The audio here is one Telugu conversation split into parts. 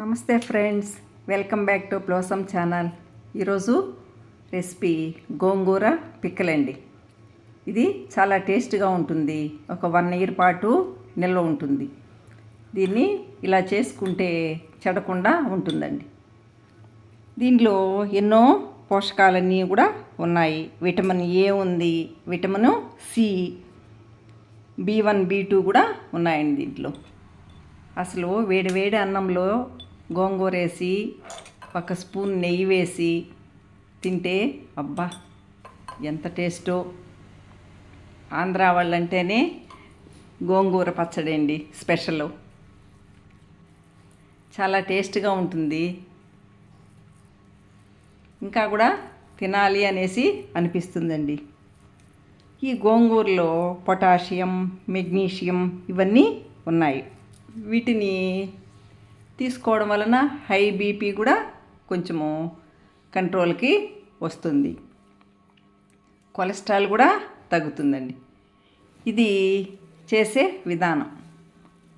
నమస్తే friends welcome back to blossom channel. ఈరోజు రెసిపీ గోంగూర పిక్కలండి. ఇది చాలా టేస్ట్గా ఉంటుంది. ఒక వన్ ఇయర్ పాటు నిల్వ ఉంటుంది. దీన్ని ఇలా చేసుకుంటే చెడకుండా ఉంటుందండి. దీనిలో ఎన్నో పోషకాలన్నీ కూడా ఉన్నాయి. విటమిన్ ఏ ఉంది vitamin C B one B two కూడా ఉన్నాయండి దీంట్లో. అసలు వేడి వేడి అన్నంలో గోంగూర వేసి ఒక స్పూన్ నెయ్యి వేసి తింటే అబ్బా ఎంత టేస్టో. ఆంధ్ర వాళ్ళంటేనే గోంగూర పచ్చడి అండి స్పెషల్. చాలా టేస్ట్గా ఉంటుంది. ఇంకా కూడా తినాలి అనేసి అనిపిస్తుందండి. ఈ గోంగూరలో పొటాషియం మెగ్నీషియం ఇవన్నీ ఉన్నాయి. వీటిని తీసుకోవడం వలన హై బీపీ కూడా కొంచెము కంట్రోల్కి వస్తుంది. కొలెస్ట్రాల్ కూడా తగ్గుతుందండి. ఇది చేసే విధానం.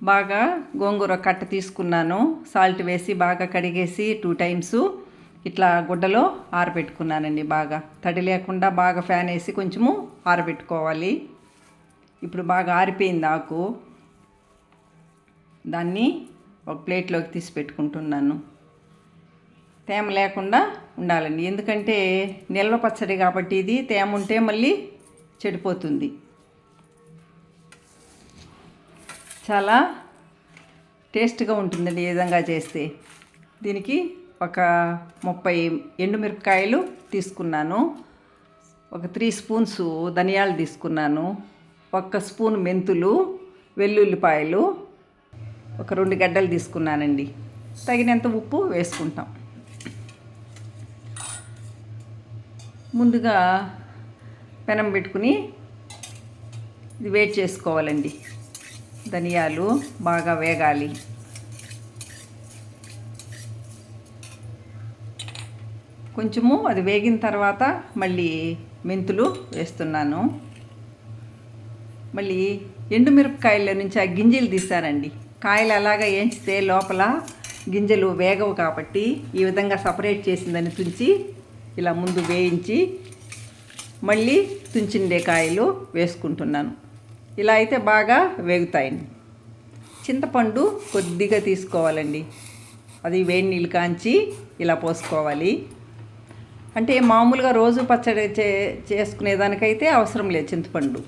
బాగా గోంగూర కట్ట తీసుకున్నాను. సాల్ట్ వేసి బాగా కడిగేసి టూ టైమ్స్ ఇట్లా గుడ్డలో ఆరబెట్టుకున్నానండి బాగా. తడి లేకుండా బాగా ఫ్యాన్ వేసి కొంచెము ఆరబెట్టుకోవాలి. ఇప్పుడు బాగా ఆరిపోయింది ఆకు. దాన్ని ఒక ప్లేట్లోకి తీసి పెట్టుకుంటున్నాను. తేమ లేకుండా ఉండాలండి. ఎందుకంటే నిల్వ పచ్చడి కాబట్టి ఇది తేమ ఉంటే మళ్ళీ చెడిపోతుంది. చాలా టేస్ట్గా ఉంటుందండి ఈ విధంగా చేస్తే. దీనికి ఒక ముప్పై ఎండుమిరపకాయలు తీసుకున్నాను. ఒక త్రీ స్పూన్స్ ధనియాలు తీసుకున్నాను. ఒక్క స్పూన్ మెంతులు వెల్లుల్లిపాయలు ఒక రెండు గడ్డలు తీసుకున్నానండి. తగినంత ఉప్పు వేసుకుంటాం. ముందుగా పెనం పెట్టుకుని ఇది వేడి చేసుకోవాలండి. ధనియాలు బాగా వేగాలి. కొంచెము అది వేగిన తర్వాత మళ్ళీ మెంతులు వేస్తున్నాను. మళ్ళీ ఎండుమిరపకాయల నుంచి ఆ గింజలు తీసానండి కాయలు అలాగా వేయించితే లోపల గింజలు వేగవు కాబట్టి ఈ విధంగా సపరేట్ చేసిందని తుంచి ఇలా ముందు వేయించి మళ్ళీ తుంచిండే కాయలు వేసుకుంటున్నాను. ఇలా అయితే బాగా వేగుతాయండి. చింతపండు కొద్దిగా తీసుకోవాలండి. అది వేడి నీళ్ళు కాంచి ఇలా పోసుకోవాలి. అంటే మామూలుగా రోజు పచ్చడి చే చేసుకునేదానికైతే అవసరం లేదు చింతపండు.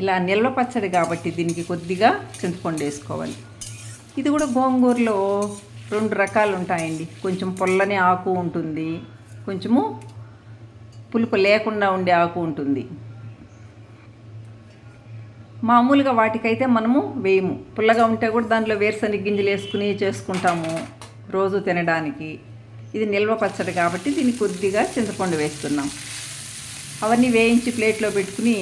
ఇలా నిల్వ పచ్చడి కాబట్టి దీనికి కొద్దిగా చింతపండు వేసుకోవాలి. ఇది కూడా గోంగూరలో రెండు రకాలు ఉంటాయండి. కొంచెం పొల్లని ఆకు ఉంటుంది కొంచెము పులుపు లేకుండా ఉండే ఆకు ఉంటుంది. మామూలుగా వాటికైతే మనము వేయము. పుల్లగా ఉంటే కూడా దాంట్లో వేరుశనగ గింజలు వేసుకుని చేసుకుంటాము రోజు తినడానికి. ఇది నిల్వ పచ్చడి కాబట్టి దీన్ని కొద్దిగా చింతపండు వేస్తున్నాం. అవన్నీ వేయించి ప్లేట్లో పెట్టుకుని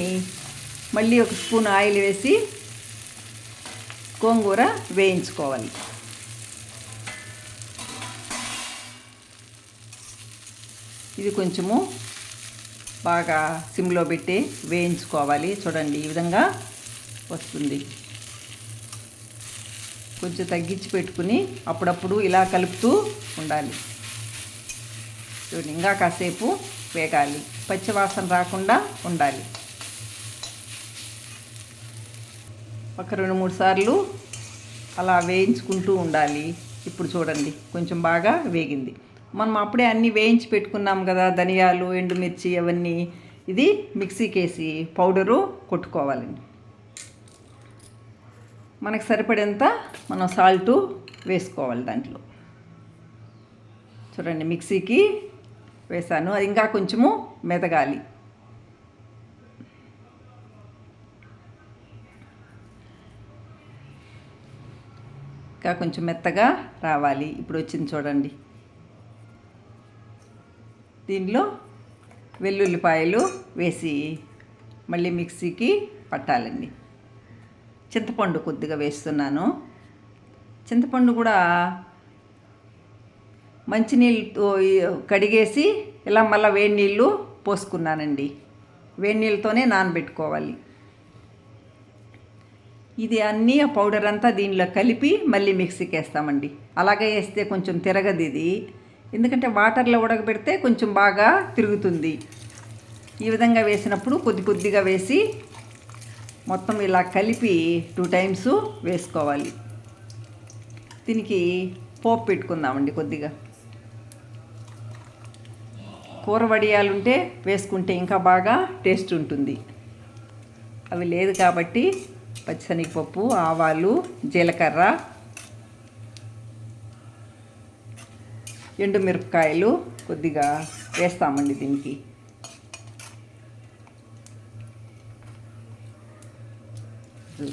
మళ్ళీ ఒక స్పూన్ ఆయిల్ వేసి గోంగూర వేయించుకోవాలి. ఇది కొంచెము బాగా సిమ్లో పెట్టి వేయించుకోవాలి. చూడండి ఈ విధంగా వస్తుంది. కొంచెం తగ్గించి పెట్టుకుని అప్పుడప్పుడు ఇలా కలుపుతూ ఉండాలి. చూడండి ఇంకా కాసేపు వేగాలి. పచ్చివాసన రాకుండా ఉండాలి. ఒక రెండు మూడు సార్లు అలా వేయించుకుంటూ ఉండాలి. ఇప్పుడు చూడండి కొంచెం బాగా వేగింది. మనం అప్పుడే అన్నీ వేయించి పెట్టుకున్నాం కదా ధనియాలు ఎండుమిర్చి అవన్నీ. ఇది మిక్సీకి వేసి పౌడరు కొట్టుకోవాలండి. మనకు సరిపడేంత మనం సాల్టు వేసుకోవాలి దాంట్లో. చూడండి మిక్సీకి వేసాను. అది ఇంకా కొంచెము మెదగాలి. ఇంకా కొంచెం మెత్తగా రావాలి. ఇప్పుడు వచ్చింది చూడండి. దీనిలో వెల్లుల్లిపాయలు వేసి మళ్ళీ మిక్సీకి పట్టాలండి. చింతపండు కొద్దిగా వేస్తున్నాను. చింతపండు కూడా మంచినీళ్ళతో కడిగేసి ఇలా మళ్ళీ వేడి నీళ్ళు పోసుకున్నానండి. వేడి నీళ్ళతోనే నానబెట్టుకోవాలి. ఇది అన్నీ ఆ పౌడర్ అంతా దీనిలో కలిపి మళ్ళీ మిక్సీకి వేస్తామండి అలాగే వేస్తే కొంచెం తిరగదు ఇది. ఎందుకంటే వాటర్లో ఉడకబెడితే కొంచెం బాగా తిరుగుతుంది. ఈ విధంగా వేసినప్పుడు కొద్ది కొద్దిగా వేసి మొత్తం ఇలా కలిపి టూ టైమ్స్ వేసుకోవాలి. దీనికి పోపు పెట్టుకుందామండి కొద్దిగా. కూర వడియాలుంటే వేసుకుంటే ఇంకా బాగా టేస్ట్ ఉంటుంది. అవి లేదు కాబట్టి పచ్చిశనగపప్పు ఆవాలు జీలకర్ర ఎండుమిరపకాయలు కొద్దిగా వేస్తామండి దీనికి.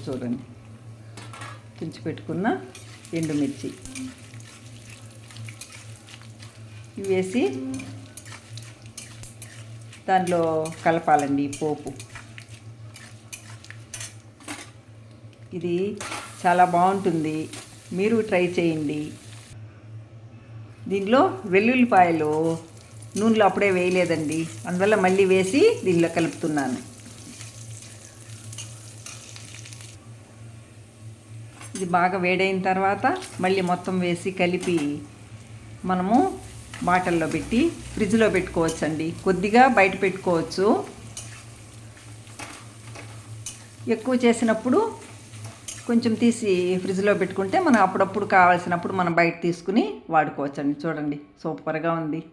చూడండి. తుంచి పెట్టుకున్న ఎండుమిర్చి. ఇవి వేసి దాంట్లో కలపాలండి పోపు. ఇది చాలా బాగుంటుంది. మీరు ట్రై చేయండి. దీనిలో వెల్లుల్లిపాయలు నూనెలో అప్పుడే వేయలేదండి. అందువల్ల మళ్ళీ వేసి దీనిలో కలుపుతున్నాను. ఇది బాగా వేడైన తర్వాత మళ్ళీ మొత్తం వేసి కలిపి మనము బాటల్లో పెట్టి ఫ్రిడ్జ్లో పెట్టుకోవచ్చండి. కొద్దిగా బయట పెట్టుకోవచ్చు. ఎక్కువ చేసినప్పుడు కొంచెం తీసి ఫ్రిడ్జ్లో పెట్టుకుంటే మనం అప్పుడప్పుడు కావాల్సినప్పుడు మనం బయట తీసుకుని వాడుకోవచ్చండి. చూడండి సూపర్గా ఉంది.